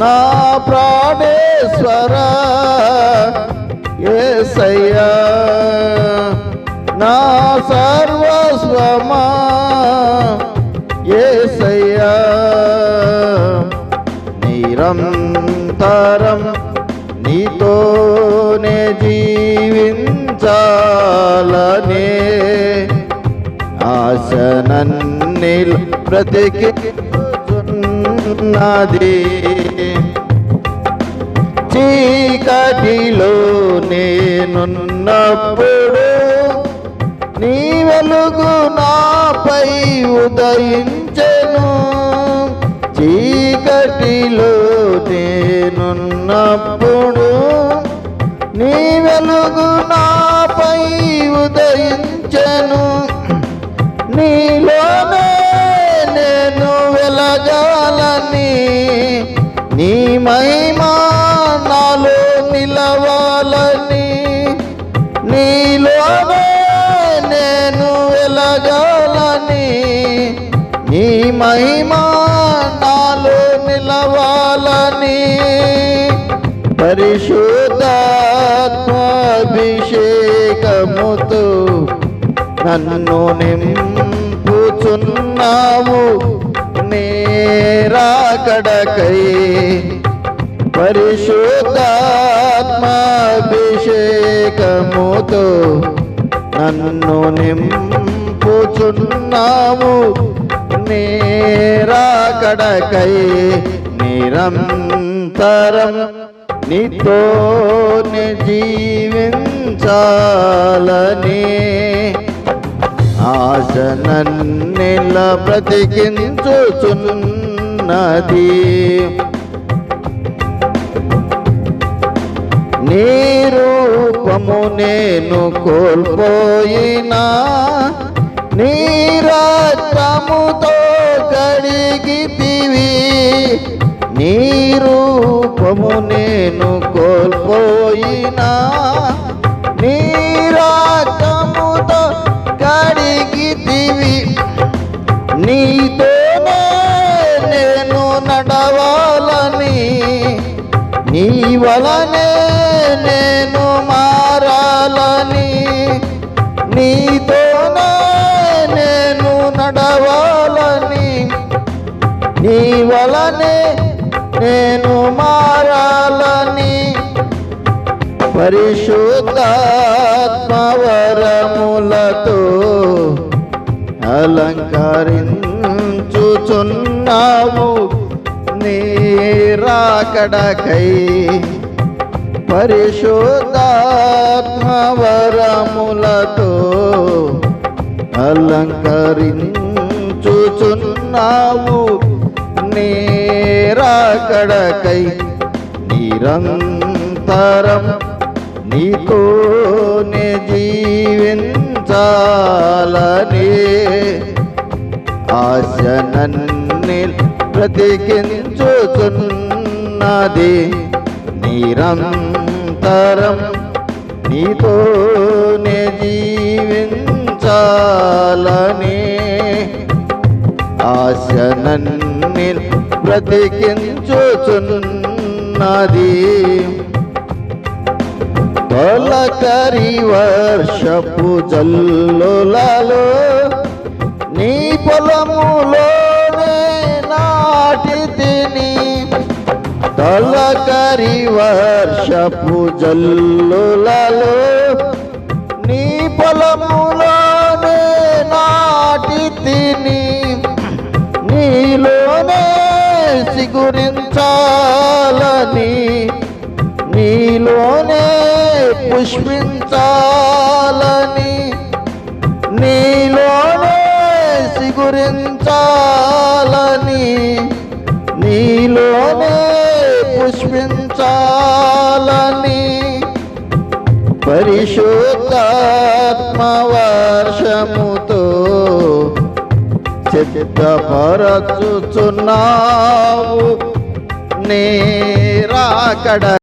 నా ప్రాణేశ్వర ఏసయ్యా నా సర్వస్వమా ఏసయ్యా నిరంతరం నీతోనే జీవించాలనే ఆశ నన్నిల్ ఉన్నది చీకటిలో నేనున్నప్పుడు నీ వెలుగు నాపై ఉదయించెను. చీకటిలో నేనున్నప్పుడు నీ వెలుగు నాపై ఉదయించెను. నీలోనే నేను వెలగాలని నీ మహిమా నిలవాలని నీలోనే నేను వెలగాలని నీ మహిమా నాలో నిలవాలని పరిశుద్ధాత్మాభిషేకముతో నన్ను నింపుచున్నావు నేరాకడకై పరిశుద్ధాత్మాభిషేకముతో నన్ను నింపుచున్నావు. నేరాకడకై నిరంతరం నీతోనే జీవించాలని ఆశ నన్నెల బ్రతికించుచున్నది. నీ రూపము నేను కోల్పోయినా నీ రక్తముతో కడిగితివి నీ రూపము నేను కోల్పోయినా నీ రక్తముతో కడిగితివి. నీతోనే నేను నడవాలని నీ వలనే నేను మారాలని నీతోనే నేను నడవాలని నీ వలనే నేను మారాలని పరిశుద్ధాత్మవరములతో అలంకరించుచున్నావు నీరాకడకై పరిశోధాత్మవరములతో అలంకరించుచున్నావు నేరాకడకై నిరంతరం నీతోనే జీవించాలని ఆశ నన్ని ప్రతికించుచున్నది నిరంతరం నీతోనే జీవించాలని ఆశ నన్ని బ్రతికించుచున్నది. తొలకరి వర్షపు జల్లులలో నీ పొలములోనే నాటి తిని వారి వర్షపు జల్లులలో నీ పొలములోనే నాటి తిని నీలోనే సిగురించాలని నీలోనే పుష్పించాలని నీలోనే సిగురించాలని నీలో పుష్పించాలని పరిశుద్ధాత్మవర్షముతో చిత్తపరచుచున్నావు నీ రాకడ